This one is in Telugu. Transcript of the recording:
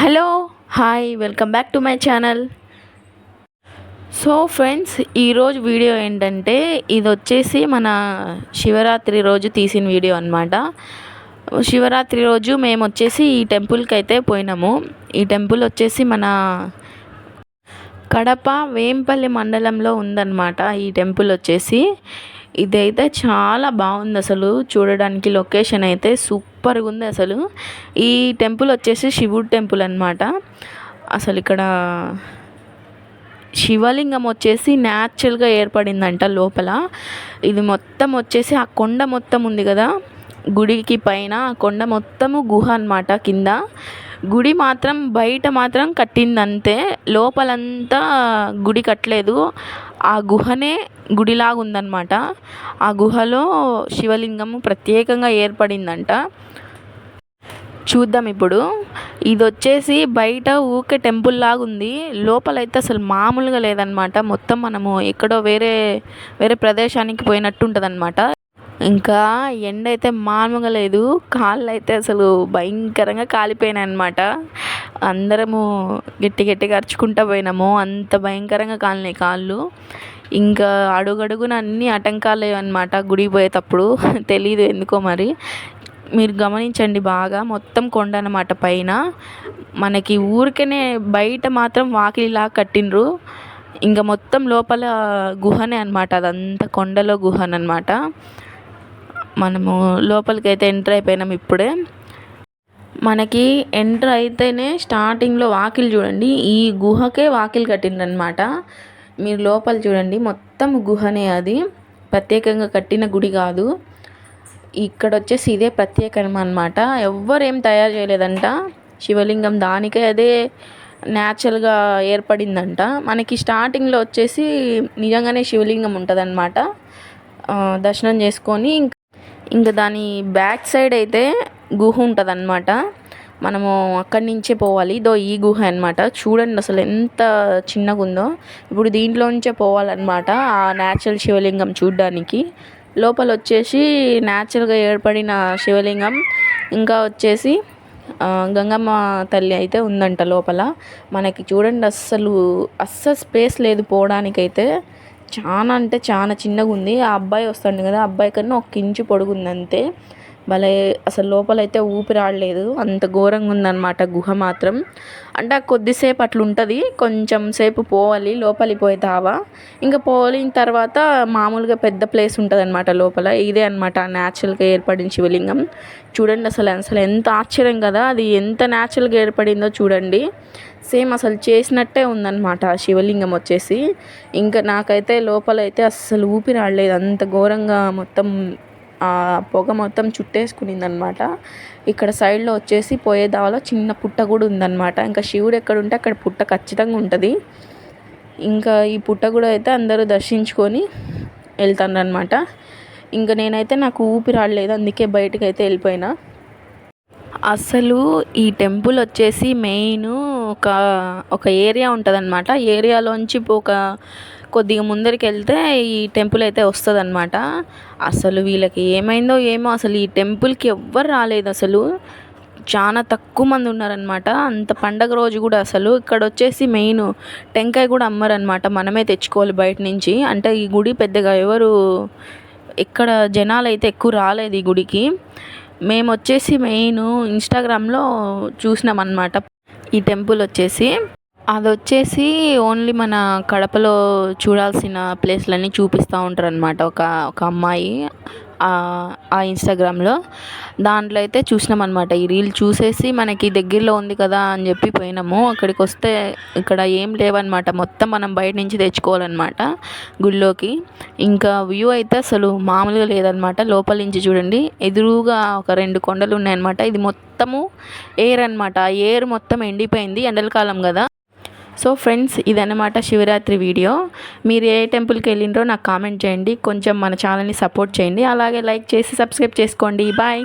Hello hi welcome back to my channel. So friends ఈరోజు వీడియో ఏంటంటే ఇది వచ్చేసి మన శివరాత్రి రోజు తీసిన వీడియో అనమాట శివరాత్రి రోజు మేము వచ్చేసి ఈ టెంపుల్కి అయితే పోయినాము. ఈ టెంపుల్ వచ్చేసి మన కడప వేంపల్లి మండలంలో ఉందన్నమాట ఈ టెంపుల్ వచ్చేసి. ఇదైతే చాలా బాగుంది అసలు. చూడడానికి లొకేషన్ అయితే సూపర్గా ఉంది అసలు. ఈ టెంపుల్ వచ్చేసి శివుడు టెంపుల్ అనమాట అసలు ఇక్కడ శివలింగం వచ్చేసి న్యాచురల్గా ఏర్పడిందంట లోపల. ఇది మొత్తం వచ్చేసి ఆ కొండ మొత్తం ఉంది కదా. గుడికి పైన ఆ కొండ మొత్తము గుహ అనమాట కింద. గుడి మాత్రం బయట మాత్రం కట్టిందంతే. లోపలంతా గుడి కట్టలేదు. ఆ గుహనే గుడిలాగా ఉందన్నమాట ఆ గుహలో శివలింగం ప్రత్యేకంగా ఏర్పడిందంట. చూద్దాం ఇప్పుడు. ఇది వచ్చేసి బయట ఊకే టెంపుల్ లాగా ఉంది లోపలైతే అసలు మామూలుగా లేదనమాట. మొత్తం మనము ఎక్కడో వేరే వేరే ప్రదేశానికి పోయినట్టు ఉంటుందన్నమాట ఇంకా ఎండ అయితే మామూలుగా లేదు. కాళ్ళు అయితే అసలు భయంకరంగా కాలిపోయినాయి అనమాట అందరము గట్టి గట్టిగా అరుచుకుంటూ పోయినాము. అంత భయంకరంగా కాలినాయి కాళ్ళు. ఇంకా అడుగడుగున అన్ని ఆటంకాలే అనమాట గుడికి పోయేటప్పుడు తెలీదు ఎందుకో మరి. మీరు గమనించండి బాగా. మొత్తం కొండ అనమాట పైన. మనకి ఊరికనే బయట మాత్రం వాకిలిలా కట్టిండ్రు. ఇంకా మొత్తం లోపల గుహనే అనమాట అదంతా కొండలో గుహనమాట మనము లోపలికి అయితే ఎంటర్ అయిపోయినాం ఇప్పుడే. మనకి ఎంటర్ అయితేనే స్టార్టింగ్లో వాకిలి చూడండి ఈ గుహకే వాకిలి కట్టిండ్రనమాట మీరు లోపల చూడండి మొత్తం గుహనే అది. ప్రత్యేకంగా కట్టిన గుడి కాదు. ఇక్కడ వచ్చేసి ఇదే ప్రత్యేకం అనమాట ఎవ్వరు ఏం తయారు చేయలేదంట. శివలింగం దానికే అదే న్యాచురల్గా ఏర్పడిందంట. మనకి స్టార్టింగ్లో వచ్చేసి నిజంగానే శివలింగం ఉంటుందన్నమాట. దర్శనం చేసుకొని ఇంకా దాని బ్యాక్ సైడ్ అయితే గుహ ఉంటుంది అనమాట మనము అక్కడి నుంచే పోవాలి. ఇదో ఈ గుహ అనమాట చూడండి అసలు ఎంత చిన్నగా ఉందో ఇప్పుడు దీంట్లో నుంచే పోవాలన్నమాట ఆ న్యాచురల్ శివలింగం చూడడానికి. లోపల వచ్చేసి న్యాచురల్గా ఏర్పడిన శివలింగం ఇంకా వచ్చేసి గంగమ్మ తల్లి అయితే ఉందంట లోపల. మనకి చూడండి అస్సలు అస్సలు స్పేస్ లేదు పోవడానికైతే. చాలా అంటే చాలా చిన్నగా ఉంది ఆ అబ్బాయి వస్తాడు కదా అబ్బాయి కన్నా ఒక ఇంచు పొడుగుంది అంతే. భలే అసలు లోపలైతే ఊపిరాడలేదు. అంత ఘోరంగా ఉందన్నమాట గుహ మాత్రం. అంటే కొద్దిసేపు అట్లా ఉంటుంది కొంచెం సేపు పోవాలి. లోపలికి పోయి తావా ఇంకా పోలిన తర్వాత మామూలుగా పెద్ద ప్లేస్ ఉంటుంది అనమాట లోపల. ఇదే అనమాట న్యాచురల్గా ఏర్పడిన శివలింగం. చూడండి అసలు అసలు ఎంత ఆశ్చర్యం కదా. అది ఎంత న్యాచురల్గా ఏర్పడిందో చూడండి. సేమ్ అసలు చేసినట్టే ఉందన్నమాట ఆ శివలింగం వచ్చేసి. ఇంకా నాకైతే లోపలైతే అస్సలు ఊపిరాడలేదు. అంత ఘోరంగా మొత్తం పొగ మొత్తం చుట్టేసుకునింది అనమాట ఇక్కడ సైడ్లో వచ్చేసి పోయే దావలో చిన్న పుట్ట కూడా ఉందన్నమాట ఇంకా శివుడు ఎక్కడ ఉంటే అక్కడ పుట్ట ఖచ్చితంగా ఉంటుంది. ఇంకా ఈ పుట్ట కూడా అయితే అందరూ దర్శించుకొని వెళ్తారనమాట ఇంకా నేనైతే నాకు ఊపిరి ఆడలేదు అందుకే బయటకు అయితే వెళ్ళిపోయినా. అసలు ఈ టెంపుల్ వచ్చేసి మెయిన్ ఒక ఒక ఏరియా ఉంటుంది అనమాట ఏరియాలోంచి ఒక కొద్దిగా ముందరికి వెళ్తే ఈ టెంపుల్ అయితే వస్తుంది అనమాట అసలు వీళ్ళకి ఏమైందో ఏమో అసలు ఈ టెంపుల్కి ఎవ్వరు రాలేదు అసలు. చాలా తక్కువ మంది ఉన్నారనమాట అంత పండగ రోజు కూడా అసలు. ఇక్కడ వచ్చేసి మెయిన్ టెంకాయ కూడా అమ్మరనమాట మనమే తెచ్చుకోవాలి బయట నుంచి. అంటే ఈ గుడి పెద్దగా ఎవరు ఇక్కడ జనాలు అయితే ఎక్కువ రాలేదు ఈ గుడికి. మేము వచ్చేసి మెయిన్ ఇన్స్టాగ్రామ్లో చూసినామన్నమాట. ఈ టెంపుల్ వచ్చేసి. అది వచ్చేసి ఓన్లీ మన కడపలో చూడాల్సిన ప్లేస్లన్నీ చూపిస్తూ ఉంటారు అనమాట ఒక ఒక అమ్మాయి. ఆ ఇన్స్టాగ్రామ్లో దాంట్లో అయితే చూసినాం అనమాట ఈ రీల్ చూసేసి మనకి దగ్గరలో ఉంది కదా అని చెప్పి పోయినాము. అక్కడికి వస్తే ఇక్కడ ఏం లేవన్నమాట. మొత్తం మనం బయట నుంచి తెచ్చుకోవాలన్నమాట గుళ్ళోకి. ఇంకా వ్యూ అయితే అసలు మామూలుగా లేదనమాట లోపల నుంచి చూడండి. ఎదురుగా ఒక రెండు కొండలు ఉన్నాయన్నమాట. ఇది మొత్తము ఎయిర్ అనమాట ఆ ఎయిర్ మొత్తం ఎండిపోయింది ఎండల కాలం కదా. సో ఫ్రెండ్స్ ఇదన్నమాట శివరాత్రి వీడియో. మీరు ఏ టెంపుల్కి వెళ్ళిండ్రో నాకు కామెంట్ చేయండి. కొంచెం మన ఛానల్ని సపోర్ట్ చేయండి. అలాగే లైక్ చేసి సబ్స్క్రైబ్ చేసుకోండి. బాయ్